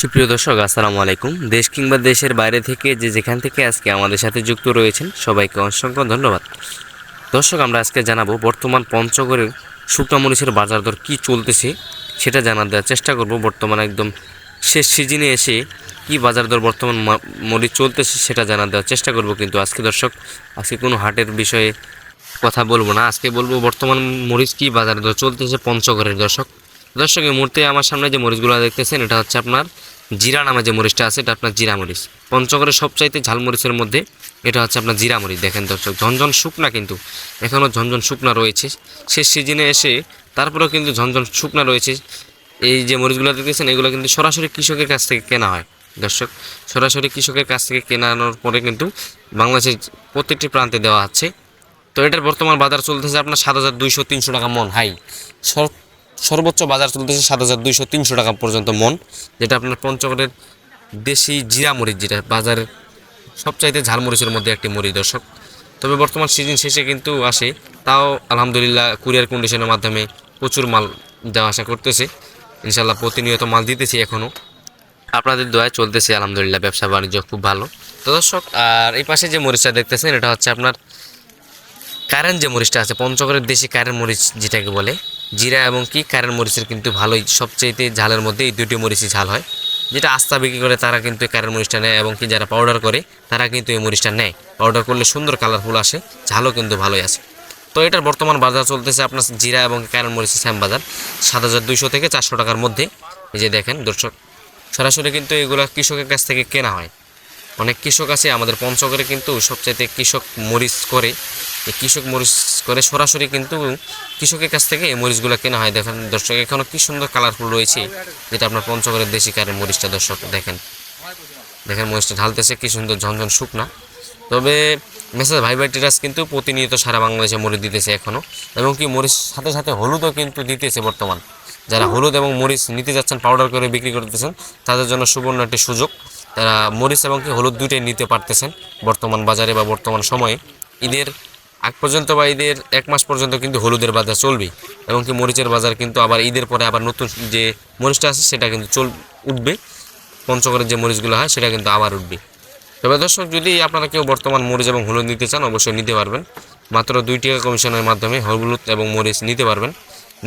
সুপ্রিয় দর্শক, আসসালামু আলাইকুম। দেশ কিংবা দেশের বাইরে থেকে যে যেখান থেকে আজকে আমাদের সাথে যুক্ত রয়েছেন, সবাইকে অসংখ্য ধন্যবাদ। দর্শক, আমরা আজকে জানাব বর্তমান পঞ্চগড়ের শুকনো বাজার দর কী চলতেছে, সেটা জানার দেওয়ার চেষ্টা করব। বর্তমান একদম শেষ সিজনে এসে কি বাজার দর বর্তমান মরিচ চলতেছে, সেটা জানার দেওয়ার চেষ্টা করব। কিন্তু আজকে দর্শক, আজকে কোনো হাটের বিষয়ে কথা বলব না। আজকে বলব বর্তমান মরিচ কি বাজার দর চলতেছে পঞ্চগড়ের দর্শক। দর্শক, এই মুহূর্তে আমার সামনে যে মরিচগুলো দেখতেছেন, এটা হচ্ছে আপনার জিরা নামে যে মরিচটা আছে, এটা আপনার জিরা মরিচ। পঞ্চগড়ের সবচাইতে ঝাল মরিচের মধ্যে এটা হচ্ছে আপনার জিরা মরিচ। দেখেন দর্শক, ঝনঝন শুকনা কিন্তু এখনও ঝনঝন শুকনা রয়েছে। শেষ সিজনে এসে তারপরেও কিন্তু ঝনঝন শুকনা রয়েছে। এই যে মরিচগুলো দেখতেছেন, এগুলো কিন্তু সরাসরি কৃষকের কাছ থেকে কেনা হয়। দর্শক, সরাসরি কৃষকের কাছ থেকে কেনানোর পরে কিন্তু বাংলাদেশের প্রত্যেকটি প্রান্তে দেওয়া হচ্ছে তো এটার বর্তমান বাজার চলতেছে আপনার সাত হাজার দুইশো তিনশো টাকা মন হাই। সর্বোচ্চ বাজার চলতেছে সাত হাজার দুইশো তিনশো টাকা পর্যন্ত মন, যেটা আপনার পঞ্চগড়ের দেশি জিরা মরিচ, যেটা বাজারের সবচাইতে ঝাল মরিচের মধ্যে একটি মরিচ দর্শক। তবে বর্তমান সিজন শেষে কিন্তু আসে, তাও আলহামদুলিল্লাহ কুরিয়ার কন্ডিশনের মাধ্যমে প্রচুর মাল দেওয়া আসা করতেছে। ইনশাল্লাহ প্রতিনিয়ত মাল দিতেছি এখনও আপনাদের দোয়ায় চলতেছে, আলহামদুলিল্লাহ ব্যবসা বাণিজ্য খুব ভালো। তো দর্শক, আর এই পাশে যে মরিচটা দেখতেছেন, এটা হচ্ছে আপনার কারেন্ট যে মরিচটা আছে, পঞ্চগড়ের দেশি কারেন্ট মরিচ যেটাকে বলে জিরা এবং কি কারেন্ট মরিচের কিন্তু ভালোই সবচেয়ে ঝালের মধ্যে এই দুটি মরিচই ঝাল হয়। যেটা আস্তা বিক্রি করে তারা কিন্তু কারেন্ট মরিচটা নেয় এবং কি যারা পাউডার করে, তারা কিন্তু এই মরিচটা নেয়। পাউডার করলে সুন্দর কালারফুল আসে, ঝালও কিন্তু ভালোই আসে। তো এটার বর্তমান বাজার চলতেছে আপনার জিরা এবং কারেন্ট মরিচের শ্যাম বাজার, সাত হাজার দুইশো থেকে চারশো টাকার মধ্যে। এই যে দেখেন দর্শক, সরাসরি কিন্তু এগুলো কৃষকের কাছ থেকে কেনা হয়। অনেক কৃষক আছে, আমাদের পঞ্চগড়ে কিন্তু সবচাইতে কৃষক মরিচ করে। এই কৃষক মরিচ করে সরাসরি কিন্তু কৃষকের কাছ থেকে এই মরিচগুলো কেনা হয়। দেখেন দর্শক, এখনও কি সুন্দর কালারফুল রয়েছে, যেটা আপনার পঞ্চগড়ের দেশি কারের মরিচটা, দর্শক দেখেন। দেখেন মরিচটা ঢালতেছে, কি সুন্দর ঝনঝন শুকনা। তবে মেসেজ ভাই ভাই কিন্তু প্রতিনিয়ত সারা বাংলাদেশে মরিচ দিতেছে এখনও এবং কি মরিচ সাথে সাথে হলুদও কিন্তু দিতেছে বর্তমান। যারা হলুদ এবং মরিচ নিতে যাচ্ছেন পাউডার করে বিক্রি করতেছেন, তাদের জন্য সুবর্ণ একটি সুযোগ। তারা মরিচ এবং কি হলুদ দুইটাই নিতে পারতেছেন বর্তমান বাজারে বা বর্তমান সময়ে। ঈদের আগ পর্যন্ত বা ঈদের এক মাস পর্যন্ত কিন্তু হলুদের বাজার চলবে এবং কি মরিচের বাজার কিন্তু আবার ঈদের পরে আবার নতুন যে মরিচটা আছে সেটা কিন্তু চল উঠবে। পঞ্চগড়ের যে মরিচগুলো হয় সেটা কিন্তু আবার উঠবে। তবে দর্শক, যদি আপনারা কেউ বর্তমান মরিচ এবং হলুদ নিতে চান, অবশ্যই নিতে পারবেন। মাত্র দুই টাকা কমিশনের মাধ্যমে হলুদ এবং মরিচ নিতে পারবেন।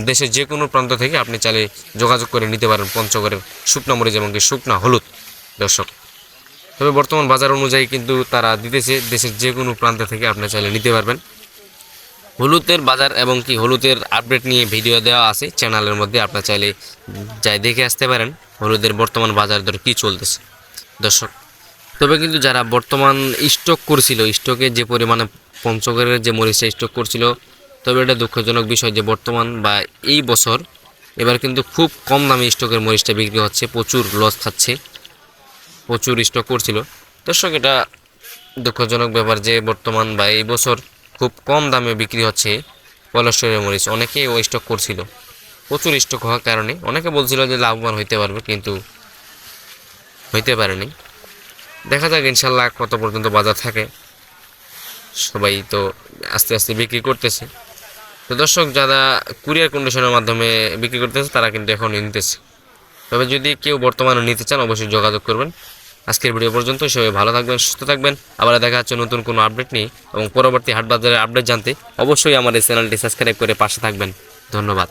দেশের যে কোনো প্রান্ত থেকে আপনি চাইলে যোগাযোগ করে নিতে পারেন পঞ্চগড়ের শুকনা মরিচ এবং কি শুকনা হলুদ। দর্শক, তবে বর্তমান বাজার অনুযায়ী কিন্তু তারা দিতেছে দেশের যে কোনো প্রান্ত থেকে আপনি চাইলে নিতে পারবেন। হলুদের বাজার এবং কি হলুদের আপডেট নিয়ে ভিডিও দেওয়া আছে, চ্যানেলের মধ্যে আপনার চাইলে যাই দেখে আসতে পারেন হলুদের বর্তমান বাজার দর কী চলতেছে। দর্শক, তবে কিন্তু যারা বর্তমান স্টক করছিল, স্টকে যে পরিমাণে পঞ্চগড়ের যে মরিচটা স্টক করছিল, তবে এটা দুঃখজনক বিষয় যে বর্তমান বা এই বছর এবার কিন্তু খুব কম দামে স্টকের মরিচটা বিক্রি হচ্ছে, প্রচুর লস খাচ্ছে। প্রচুর স্টক করছিল দর্শক, এটা দুঃখজনক ব্যাপার যে বর্তমান বা এই বছর খুব কম দামে বিক্রি হচ্ছে পলাশ্বরের মরিচ অনেকেই ও স্টক করছিল। প্রচুর স্টক হওয়ার কারণে অনেকে বলছিল যে লাভবান হইতে পারবে, কিন্তু হইতে পারেনি। দেখা যাক ইনশাল্লাহ কত পর্যন্ত বাজার থাকে। সবাই তো আস্তে আস্তে বিক্রি করতেছে। তো দর্শক, যারা কুরিয়ার কন্ডিশনের মাধ্যমে বিক্রি করতেছে, তারা কিন্তু এখন নিতেছে। তবে যদি কেউ বর্তমানে নিতে চান, অবশ্যই যোগাযোগ করবেন। আজকের ভিডিও পর্যন্ত সবাই ভালো থাকবেন, সুস্থ থাকবেন। আবার দেখা যাচ্ছে নতুন কোনো আপডেট নেই এবং পরবর্তী হাট বাজারের আপডেট জানতে অবশ্যই আমার এই চ্যানেলটি সাবস্ক্রাইব করে পাশে থাকবেন। ধন্যবাদ।